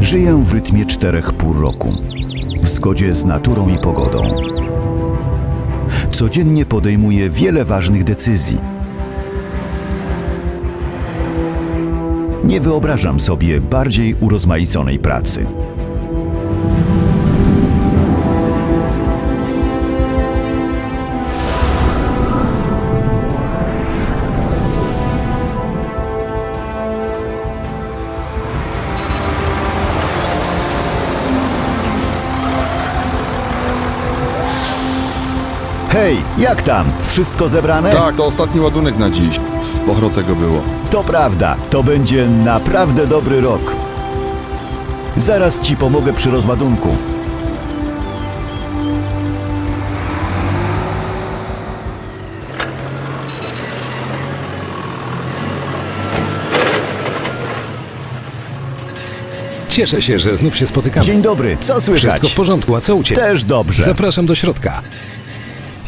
Żyję w rytmie czterech pół roku, w zgodzie z naturą i pogodą. Codziennie podejmuję wiele ważnych decyzji. Nie wyobrażam sobie bardziej urozmaiconej pracy. Hej, jak tam? Wszystko zebrane? Tak, to ostatni ładunek na dziś. Sporo tego było. To prawda, to będzie naprawdę dobry rok. Zaraz ci pomogę przy rozładunku. Cieszę się, że znów się spotykamy. Dzień dobry, co Wszystko w słychać? porządku, a co u Ciebie? Też dobrze. Zapraszam do środka.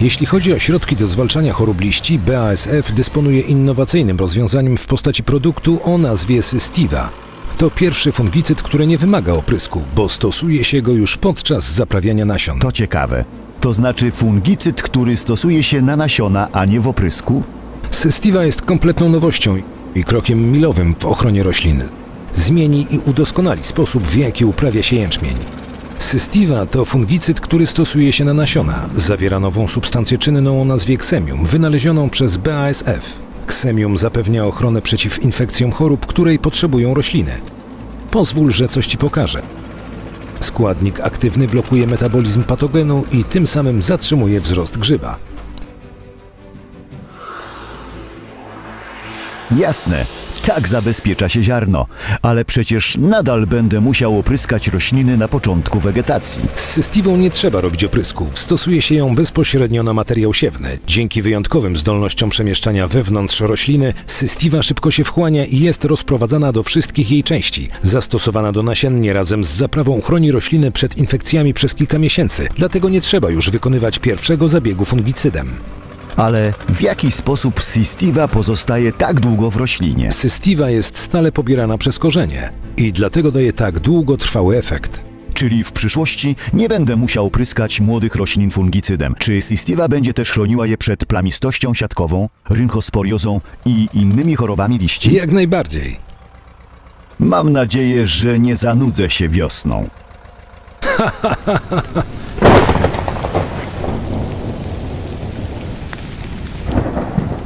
Jeśli chodzi o środki do zwalczania chorób liści, BASF dysponuje innowacyjnym rozwiązaniem w postaci produktu o nazwie Systiva. To pierwszy fungicyd, który nie wymaga oprysku, bo stosuje się go już podczas zaprawiania nasion. To ciekawe. To znaczy fungicyd, który stosuje się na nasiona, a nie w oprysku? Systiva jest kompletną nowością i krokiem milowym w ochronie roślin. Zmieni i udoskonali sposób, w jaki uprawia się jęczmień. Systiva to fungicyd, który stosuje się na nasiona. Zawiera nową substancję czynną o nazwie ksemium, wynalezioną przez BASF. Ksemium zapewnia ochronę przeciw infekcjom chorób, której potrzebują rośliny. Pozwól, że coś Ci pokażę. Składnik aktywny blokuje metabolizm patogenu i tym samym zatrzymuje wzrost grzyba. Jasne, tak zabezpiecza się ziarno, ale przecież nadal będę musiał opryskać rośliny na początku wegetacji. Z cystiwą nie trzeba robić oprysku. Stosuje się ją bezpośrednio na materiał siewny. Dzięki wyjątkowym zdolnościom przemieszczania wewnątrz rośliny, cystiwa szybko się wchłania i jest rozprowadzana do wszystkich jej części. Zastosowana do nasiennie razem z zaprawą chroni rośliny przed infekcjami przez kilka miesięcy. Dlatego nie trzeba już wykonywać pierwszego zabiegu fungicydem. Ale w jaki sposób Sistiva pozostaje tak długo w roślinie? Cystiwa jest stale pobierana przez korzenie i dlatego daje tak długotrwały efekt. Czyli w przyszłości nie będę musiał pryskać młodych roślin fungicydem. Czy Sistiva będzie też chroniła je przed plamistością siatkową, rynchosporiozą i innymi chorobami liści? Jak najbardziej. Mam nadzieję, że nie zanudzę się wiosną.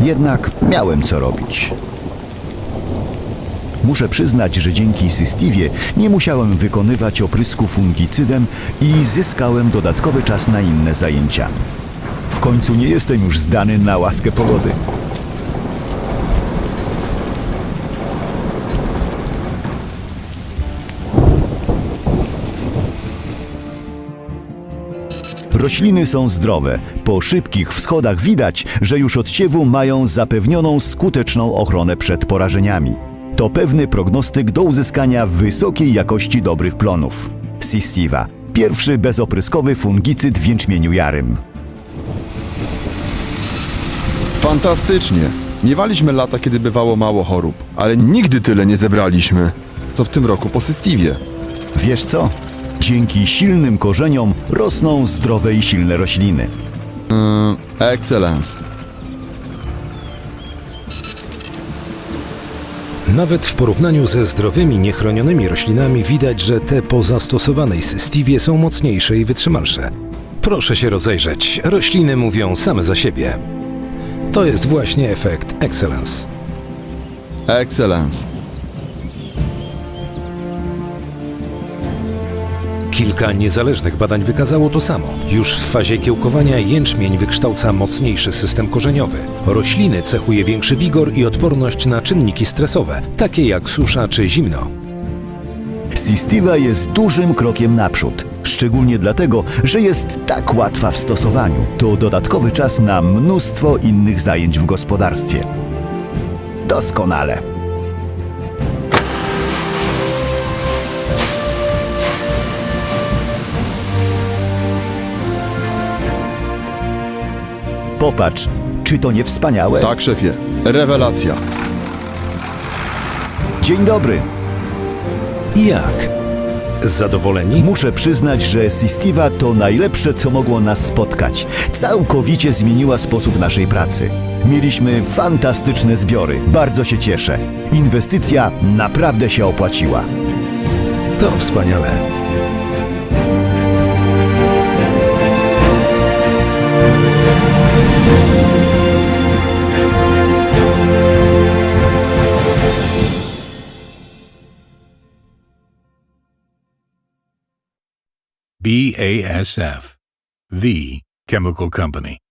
Jednak miałem co robić. Muszę przyznać, że dzięki Systivie nie musiałem wykonywać oprysku fungicydem i zyskałem dodatkowy czas na inne zajęcia. W końcu nie jestem już zdany na łaskę pogody. Rośliny są zdrowe. Po szybkich wschodach widać, że już od siewu mają zapewnioną skuteczną ochronę przed porażeniami. To pewny prognostyk do uzyskania wysokiej jakości dobrych plonów. Sistiva. Pierwszy bezopryskowy fungicyd w jęczmieniu jarym. Fantastycznie. Miewaliśmy lata, kiedy bywało mało chorób, ale nigdy tyle nie zebraliśmy. Co w tym roku po Systiwie. Wiesz co? Dzięki silnym korzeniom rosną zdrowe i silne rośliny. Excellence. Nawet w porównaniu ze zdrowymi, niechronionymi roślinami widać, że te po zastosowanej systiwie są mocniejsze i wytrzymalsze. Proszę się rozejrzeć, rośliny mówią same za siebie. To jest właśnie efekt Excellence. Excellence. Kilka niezależnych badań wykazało to samo. Już w fazie kiełkowania jęczmień wykształca mocniejszy system korzeniowy. Rośliny cechuje większy wigor i odporność na czynniki stresowe, takie jak susza czy zimno. Sistiva jest dużym krokiem naprzód, szczególnie dlatego, że jest tak łatwa w stosowaniu. To dodatkowy czas na mnóstwo innych zajęć w gospodarstwie. Doskonale. Popatrz, czy to nie wspaniałe? Tak, szefie. Rewelacja. Dzień dobry. I jak? Zadowoleni? Muszę przyznać, że Sistiva to najlepsze, co mogło nas spotkać. Całkowicie zmieniła sposób naszej pracy. Mieliśmy fantastyczne zbiory. Bardzo się cieszę. Inwestycja naprawdę się opłaciła. To wspaniale. BASF, the chemical company.